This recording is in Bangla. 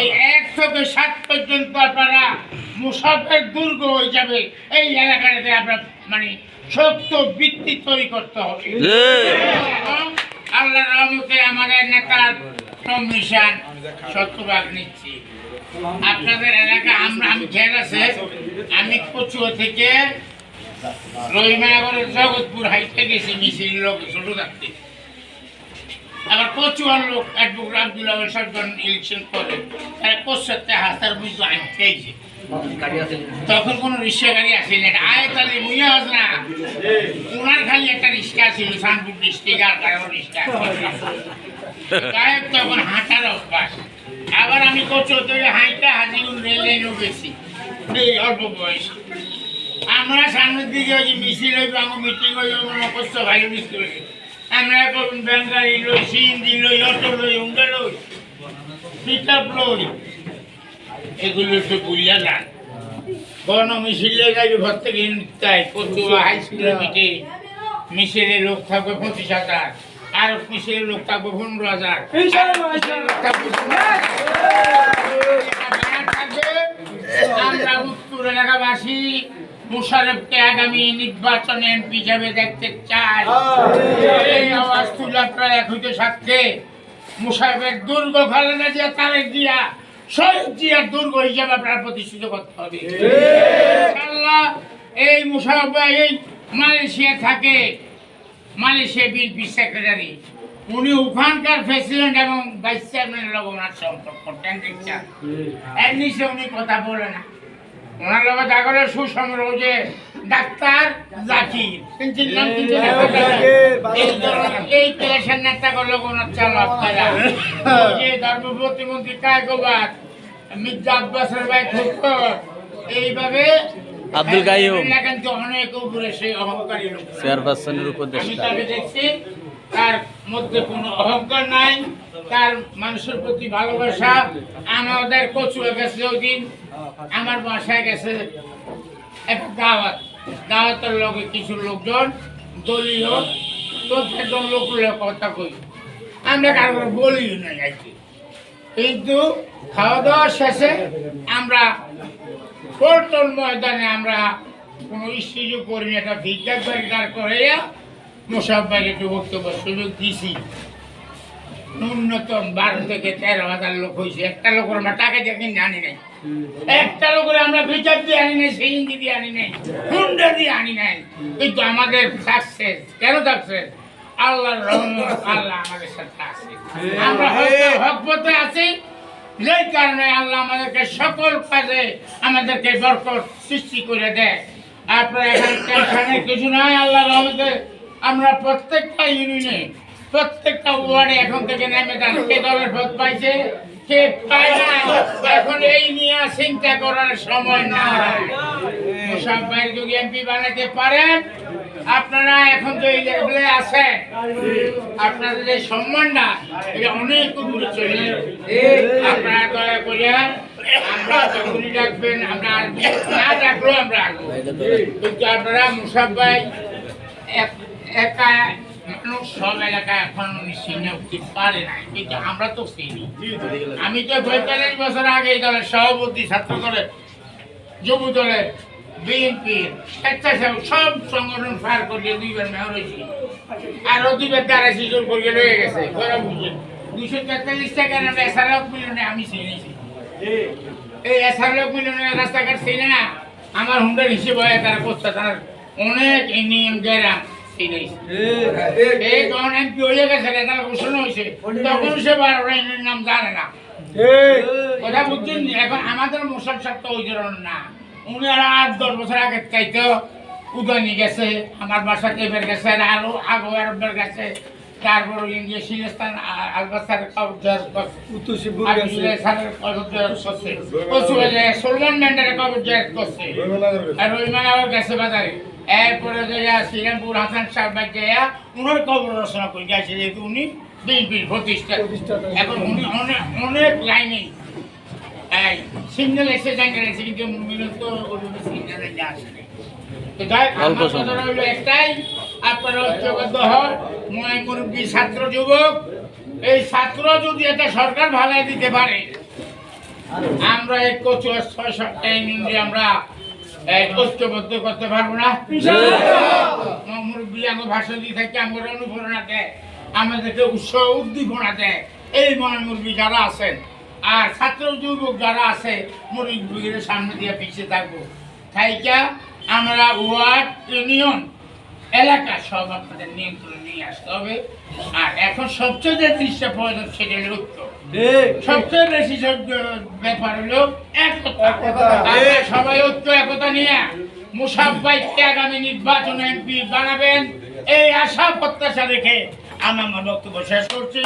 এই এক থেকে সাত পর্যন্ত আপনারা মুসাফের দুর্গ হয়ে যাবে। এই এলাকাটাতে আপনার মানে সত্য ভিত্তি তৈরি করতে হবে। আল্লাহ রহমতে আমাদের নেতার কমিশন সত্যবাগ নিচ্ছি। আপনাদের এলাকা আমরা আমি খেয়াল আছে আমি কচুয়া থেকে রহিমানগরের জগৎপুর হাইটে গেছি মিছিল লোক ছোট থাকতে। আবার কচুয়ার লোক অ্যাডভোকেট আব্দুল্লাহ সরকার ইলেকশন করে, তারা বুঝতে আনতেইছে তখন কোনো রিক্সা গাড়ি আসেনি মুইয়া না, ওনার খালি একটা রিক্সা ছিল শানপুর ডিস্ট্রিক্ট আর কারও রিক্সা তখন হাঁটার অভ্যাস। আবার আমি কচুয়া থেকে হাইটা হাজিগুন রেল লাইনও গেছি, এই অল্প বয়স। আমরা সামনের দিকে ওই মিছিল হইব আমার মিটিং হইব, মনে করছ ভাই মিস করে আমরা এখন বেঙ্গালি লই সিন্দি লই অটো লই উঙ্গা লই পিক আপ লই এগুলো একটু বুঝিয়া যান গণ মিছিলে যাইবে ঘর থেকে তাই কচুয়া হাই স্কুলের মিটে মিছিলে লোক থাকবে পঁচিশ হাজার আর মিছিলে লোক থাকবে পনেরো হাজার। থাকবে আমরা উত্তর এলাকাবাসী মুশারফকে আগামী নির্বাচনে এমপি হিসাবে দেখতে চাই। এই আওয়াজ তুলে এক হইতে সাথে মুশারফের দুর্গ খালেদা জিয়া তারেক জিয়া শহীদ জিয়ার দুর্গ হিসাবে আপনারা প্রতিষ্ঠিত করতে হবে। ইনশাআল্লাহ এই মুশারফ এই মালয়েশিয়া থাকে। মালয়েশিয়া বিএনপি সেক্রেটারি উনি ওখানকার প্রেসিডেন্ট এবং ভাইস চেয়ারম্যানের সম্পর্ক। ট্রানজেকশন এর নিচে উনি কথা বলে না। ওনার লোক জাগরের সুসংগ্রহ যে ডাক্তার জাকির। নাম না? এই ধরনের- নেতা করল ওনার চালক তারা যে ধর্ম প্রতিমন্ত্রী কায়কোবাদ মির্জা আব্বাসের ভাই খুব এইভাবে আব্দুল কাইয়ুম। কিন্তু অনেক উপরে সেই অহংকারী চেয়ারপারসনের আমি তাকে দেখছি তার মধ্যে কোনো অহংকার নাই। তার মানুষের প্রতি ভালোবাসা, আমাদের কচুয়া গেছে ওই দিন আমার বাসায় গেছে একটা দাওয়াত। দাওয়াতের লগে কিছু লোকজন দলীয় প্রত্যেকজন লোক কথা কই। আমরা কারও বলিও না যাইছি কিন্তু খাওয়া দাওয়া শেষে আমরা পল্টন ময়দানে আমরা কোনো ইস্যু করি একটা ভিক্ষাক বাড়ি দাঁড় করে মোসাফার একটু বক্তব্য সুযোগ দিছি। ন্যূনতম বারো থেকে তেরো হাজার লোক হয়েছে। একটা লোকের আমরা টাকা দিয়ে কিনে আনি নাই। একটা লোকের আমরা বিচার দিয়ে আনি নাই সিএনজি দিয়ে আনি নাই হুন্ডা দিয়ে আনি নাই। কিন্তু আমাদের সাকসেস কেন সাকসেস আল্লাহর রহমত আল্লাহ আমাদের সাথে আছে। আমরা হয়তো হক পথে আছি যেই কারণে আল্লাহ আমাদেরকে সকল কাজে আমাদেরকে বরকত সৃষ্টি করে দেয়। আপনার এখানে টেনশনের কিছু নাই আল্লাহ রহমতে আমরা প্রত্যেকটা ইউনিয়নে প্রত্যেকটা ওয়ার্ডে এখন থেকে নেমে যান। কে দলের ভোট পাইছে? কে পায় না? এখন এই নিয়ে চিন্তা করার সময় না সব ভাইয়ের যদি এমপি বানাতে পারেন, আপনারা এখন তো এই লেভেলে আছেন, আপনাদের যে সম্মানটা, এটা অনেক উপরে চলে। আপনারা দয়া করে আমরা যখনই ডাকবেন, আমরা না ডাকলেও আমরা কিন্তু আপনারা মুসাফ ভাই এক- একা সব এলাকায় এখন চিনে উঠতে পারে না কিন্তু আমরা তো চিনি আমি তো পঁয়তাল্লিশ বছর আগে দলের সভাপতি ছাত্র দলের যুব দলের বিএনপির স্বেচ্ছাসেবক সব সংগঠন ফায়ার করিয়ে দুইবার মেয়র হয়েছি। আরও দুইবার দ্বারা সিজন করিয়ে রয়ে গেছে দুশো তেতাল্লিশ টাকা আমরা এসআরএফ মিলনে আমি চিনেছি এই এসআরএফ মিলনে রাস্তাঘাট চিনে না। আমার হুন্ডার হিসেবে তারা করছে তার অনেক গ্রাম চিনেছি এই যখন এমপি হয়ে গেছে তারা ঘোষণা হয়েছে। তখন সে বার নাম জানে না। কথা বুঝছেন এখন আমাদের মোশাক সাহেব ওই ধরনের না। উনি আর আট দশ বছর আগে চাইতো উদয়নি গেছে আমার বাসা টেপের গেছে আরও আগো আরবের গেছে। তারপর ইন্ডিয়া সিলেস্তান আলবাসার কবজার সলমান ম্যান্ডারের কবজার করছে আর রহিমান আবার গেছে বাজারে। এরপরে যে শ্রীরামপুর হাসান সাহেব উনার কবর রচনা করে গেছে যেহেতু উনি বিএনপির প্রতিষ্ঠা এখন উনি অনেক অনেক লাইনে এই সিগন্যাল এসে জায়গা কিন্তু মিলত ওইভাবে সিগন্যালে আসে তো যাই হোক, আমার কথা হলো একটাই আপনারা ঐক্যবদ্ধ হন মই মুরব্বী ছাত্র যুবক এই ছাত্র যদি একটা সরকার ভালাই দিতে পারে আমরা এই কচু ছয় দিয়ে আমরা ঐক্যবদ্ধ করতে পারব না? মুরব্বী আমার ভাষণ দিয়ে থাকে আমার অনুপ্রেরণা দেয় আমাদেরকে উৎসাহ উদ্দীপনা দেয়। এই যারা আছেন আর ছাত্র যুবক যারা আছে মুরব্বীদের সামনে দিয়ে পিছিয়ে থাকব। থাইকা আমরা ওয়ার্ড ইউনিয়ন এলাকা সব আপনাদের নিয়ন্ত্রণে নিয়ে আসতে হবে। আর এখন সবচেয়ে যে জিনিসটা প্রয়োজন সেটা ঐক্য সবচেয়ে বেশি ব্যাপার হলো সবাই ঐক্য একতা নিয়ে মুসাফাইকে আগামী নির্বাচন এমপি বানাবেন। এই আশা প্রত্যাশা রেখে আমি আমার বক্তব্য শেষ করছি।